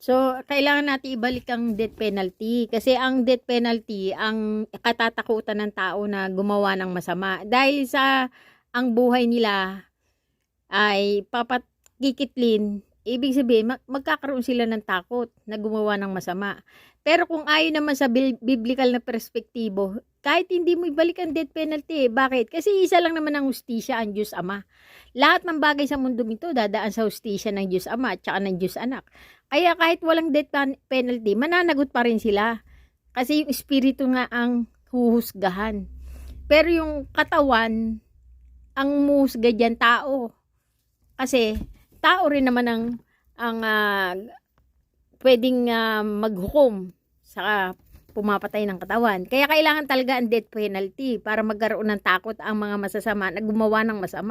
So, kailangan natin ibalik ang death penalty. Kasi ang death penalty, ang katatakutan ng tao na gumawa ng masama. Dahil sa ang buhay nila ay papakikitlin, ibig sabihin, mag- magkakaroon sila ng takot na gumawa ng masama. Pero kung ayon naman sa biblical na perspektibo, kahit hindi mo ibalik ang death penalty, eh. bakit? Kasi isa lang naman ang hustisya, ang Diyos Ama. Lahat ng bagay sa mundo ito dadaan sa hustisya ng Diyos Ama at saka ng Diyos Anak. Kaya kahit walang death pen- penalty, mananagot pa rin sila. Kasi yung espiritu nga ang huhusgahan. Pero yung katawan, ang muhusga dyan tao. Kasi tao rin naman ang ang ah, pwedeng ah, maghukom sa pumapatay ng katawan. Kaya kailangan talaga ang death penalty para magkaroon ng takot ang mga masasama na gumawa ng masama.